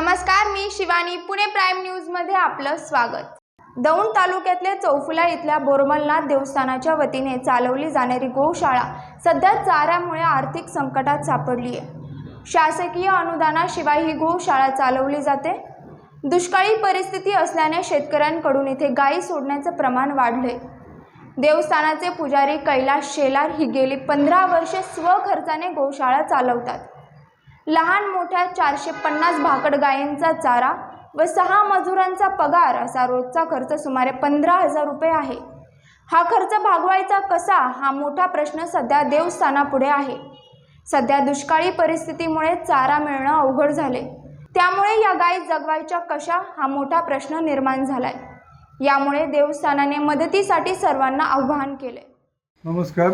नमस्कार मी शिवानी. पुणे प्राईम न्यूजमध्ये आपलं स्वागत. दौंड तालुक्यातल्या चौफुला इथल्या बोरमलनाथ देवस्थानाच्या वतीने चालवली जाणारी गोशाळा सध्या चाऱ्यामुळे आर्थिक संकटात सापडली आहे. शासकीय अनुदानाशिवाय ही गोशाळा चालवली जाते. दुष्काळी परिस्थिती असल्याने शेतकऱ्यांकडून इथे गायी सोडण्याचं प्रमाण वाढले देवस्थानाचे पुजारी कैलास शेलार ही गेली पंधरा वर्षे स्वखर्चाने गोशाळा चालवतात. लहान मोठ्या चारशे पन्नास भाकड गायींचा चारा व सहा मजुरांचा पगार असा रोजचा खर्च सुमारे पंधरा हजार रुपये आहे. हा खर्च भागवायचा कसा हा मोठा प्रश्न सध्या देवस्थानापुढे आहे. सध्या दुष्काळी परिस्थितीमुळे चारा मिळणं अवघड झाले त्यामुळे या गायी जगवायच्या कशा हा मोठा प्रश्न निर्माण झालाय. यामुळे देवस्थानाने मदतीसाठी सर्वांना आवाहन केले नमस्कार.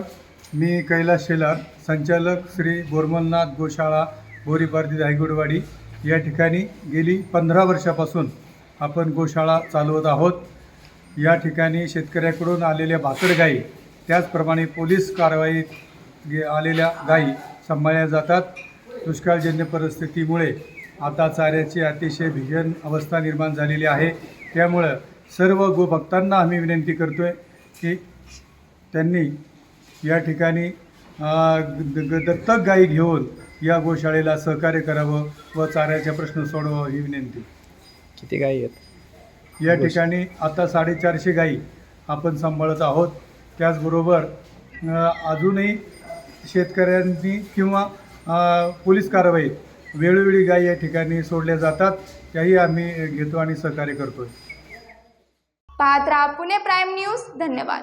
मी कैलास शेलार संचालक श्री बोरमलनाथ गोशाळा बोरीपारदी धायगुडवाडी या ठिकाणी गेली पंधरा वर्षापासून आपण गोशाळा चालवत आहोत. या ठिकाणी शेतकऱ्याकडून आलेल्या भाकड गायी त्याचप्रमाणे पोलीस कारवाईत गे आलेल्या गायी सांभाळल्या जातात. दुष्काळजन्य परिस्थितीमुळे आता चाऱ्याची अतिशय भीषण अवस्था निर्माण झालेली आहे. त्यामुळं सर्व गोभक्तांना आम्ही विनंती करतो आहे की त्यांनी या ठिकाणी ग- दत्तक गायी घेऊन या गोशाळेला सहकार्य करावं व चाऱ्याचा प्रश्न सोडवावा ही विनंती. किती गायी आहेत? या ठिकाणी आता साडेचारशे गायी आपण सांभाळत आहोत. त्याचबरोबर अजूनही शेतकऱ्यांनी किंवा पोलीस कारवाईत वेळोवेळी गायी या ठिकाणी सोडल्या जातात. त्याही आम्ही घेतो आणि सहकार्य करतो पाहत राहा पुणे प्राईम न्यूज. धन्यवाद.